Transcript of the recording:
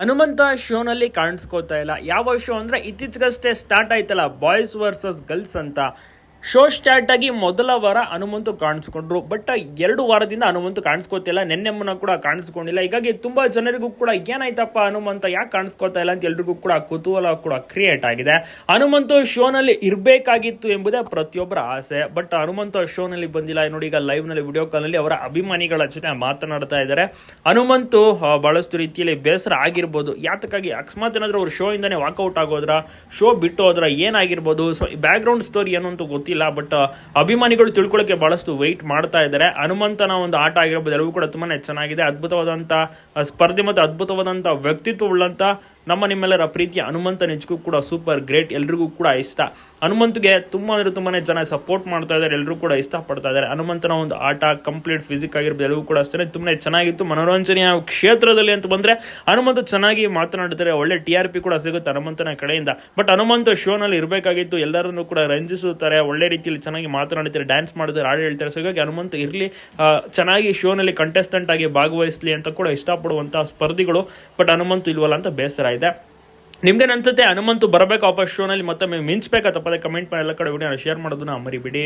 ಹನುಮಂತ ಶೋನಲ್ಲಿ ಕಾಣಿಸ್ಕೋತಾ ಇಲ್ಲ. ಯಾವ ಶೋ ಅಂದ್ರೆ ಇತ್ತೀಚೆಗಷ್ಟೇ ಸ್ಟಾರ್ಟ್ ಆಯ್ತಲ್ಲ ಬಾಯ್ಸ್ ವರ್ಸಸ್ ಗರ್ಲ್ಸ್ ಅಂತ. ಶೋ ಸ್ಟಾರ್ಟ್ ಆಗಿ ಮೊದಲ ವಾರ ಹನುಮಂತು ಕಾಣಿಸ್ಕೊಂಡ್ರು ಬಟ್ ಎರಡು ವಾರದಿಂದ ಹನುಮಂತು ಕಾಣಿಸ್ಕೋತಿಲ್ಲ, ನೆನ್ನೆಮ್ಮನ ಕೂಡ ಕಾಣಿಸ್ಕೊಂಡಿಲ್ಲ. ಹೀಗಾಗಿ ತುಂಬಾ ಜನರಿಗೂ ಕೂಡ ಏನಾಯ್ತಪ್ಪ ಹನುಮಂತ, ಯಾಕೆ ಕಾಣಿಸ್ಕೋತಾ ಇಲ್ಲ ಅಂತ ಎಲ್ರಿಗೂ ಕೂಡ ಕುತೂಹಲ ಕೂಡ ಕ್ರಿಯೇಟ್ ಆಗಿದೆ. ಹನುಮಂತು ಶೋನಲ್ಲಿ ಇರಬೇಕಾಗಿತ್ತು ಎಂಬುದೇ ಪ್ರತಿಯೊಬ್ಬರ ಆಸೆ ಬಟ್ ಹನುಮಂತ ಶೋನಲ್ಲಿ ಬಂದಿಲ್ಲ. ನೋಡಿ, ಈಗ ಲೈವ್ನಲ್ಲಿ ವಿಡಿಯೋ ಕಾಲ್ನಲ್ಲಿ ಅವರ ಅಭಿಮಾನಿಗಳ ಜೊತೆ ಮಾತನಾಡ್ತಾ ಇದ್ದಾರೆ. ಹನುಮಂತು ಬಹಳಷ್ಟು ರೀತಿಯಲ್ಲಿ ಬೇಸರ ಆಗಿರ್ಬೋದು. ಯಾತಕ್ಕಾಗಿ? ಅಕಸ್ಮಾತ್ ಏನಾದರೂ ಅವ್ರು ಶೋ ಇಂದಾನೆ ವಾಕೌಟ್ ಆಗೋದ್ರ? ಶೋ ಬಿಟ್ಟು ಹೋದ್ರ? ಏನಾಗಿರ್ಬೋದು? ಸೊ ಬ್ಯಾಕ್ ಗ್ರೌಂಡ್ ಸ್ಟೋರಿ ಏನು ಅಂತ ಗೊತ್ತಿಲ್ಲ. ಬಟ್ ಅಭಿಮಾನಿಗಳು ತಿಳ್ಕೊಳ್ಳೋಕೆ ಬಹಳಷ್ಟು ವೆಯ್ಟ್ ಮಾಡ್ತಾ ಇದ್ದಾರೆ. ಹನುಮಂತನ ಒಂದು ಆಟ ಆಗಿರಬಹುದು ಎಲ್ಲವೂ ಕೂಡ ತುಂಬಾನೇ ಚೆನ್ನಾಗಿದೆ. ಅದ್ಭುತವಾದಂತ ಆ, ಸ್ಪರ್ಧೆ ಮತ್ತು ಅದ್ಭುತವಾದಂತ ವ್ಯಕ್ತಿತ್ವ ಉಳ್ಳಂತ ನಮ್ಮ ನಿಮ್ಮೆಲ್ಲರ ಪ್ರೀತಿಯ ಹನುಮಂತ ನಿಜಕ್ಕೂ ಕೂಡ ಸೂಪರ್ ಗ್ರೇಟ್ ಎಲ್ರಿಗೂ ಕೂಡ ಇಷ್ಟ. ಹನುಮಂತ್ಗೆ ತುಂಬಾ ಅಂದ್ರೆ ತುಂಬಾನೇ ಜನ ಸಪೋರ್ಟ್ ಮಾಡ್ತಾ ಇದ್ದಾರೆ ಎಲ್ಲರೂ ಕೂಡ ಇಷ್ಟಪಡ್ತಾ ಇದ್ದಾರೆ. ಹನುಮಂತನ ಒಂದು ಆಟ ಕಂಪ್ಲೀಟ್ ಫಿಸಿಕ್ ಆಗಿರ್ಬೋದು ಎಲ್ಲವೂ ಕೂಡ ಅಷ್ಟೇ ತುಂಬಾನೇ ಚೆನ್ನಾಗಿತ್ತು. ಮನೋರಂಜನೆಯ ಕ್ಷೇತ್ರದಲ್ಲಿ ಅಂತ ಬಂದ್ರೆ, ಹನುಮಂತ ಚೆನ್ನಾಗಿ ಮಾತನಾಡ್ತಾರೆ. ಒಳ್ಳೆ ಟಿ ಆರ್ ಪಿ ಕೂಡ ಸಿಗುತ್ತೆ ಹನುಮಂತನ ಕಡೆಯಿಂದ. ಬಟ್ ಹನುಮಂತ ಶೋನಲ್ಲಿ ಇರಬೇಕಾಗಿತ್ತು. ಎಲ್ಲರನ್ನೂ ಕೂಡ ರಂಜಿಸುತ್ತಾರೆ. ಒಳ್ಳೆ ರೀತಿಯಲ್ಲಿ ಚೆನ್ನಾಗಿ ಮಾತನಾಡ್ತಾರೆ ಡ್ಯಾನ್ಸ್ ಮಾಡಿದ್ರೆ ಹಾಡು ಹೇಳ್ತಾರೆ. ಸೊ ಹೀಗಾಗಿ ಹನುಮಂತ ಇರಲಿ ಚೆನ್ನಾಗಿ ಶೋನಲ್ಲಿ ಕಂಟೆಸ್ಟೆಂಟ್ ಆಗಿ ಭಾಗವಹಿಸಲಿ ಅಂತ ಕೂಡ ಇಷ್ಟಪಡುವಂತಹ ಸ್ಪರ್ಧಿಗಳು. ಬಟ್ ಹನುಮಂತ ಇಲ್ವಲ್ಲ ಅಂತ ಬೇಸರ ಇದೆ. ನಿಮ್ಗೆ ಅನ್ಸುತ್ತೆ, ಹನುಮಂತು ಬರಬೇಕು ವಾಪಸ್ ಶೋನಲ್ಲಿ ಮತ್ತೊಮ್ಮೆ ಮಿಂಚಬೇಕಾ ತಪ್ಪದೆ ಕಮೆಂಟ್ ಮಾಡಿ, ಎಲ್ಲ ಕಡೆ ಶೇರ್ ಮಾಡೋದನ್ನ ಮರಿಬಿಡಿ.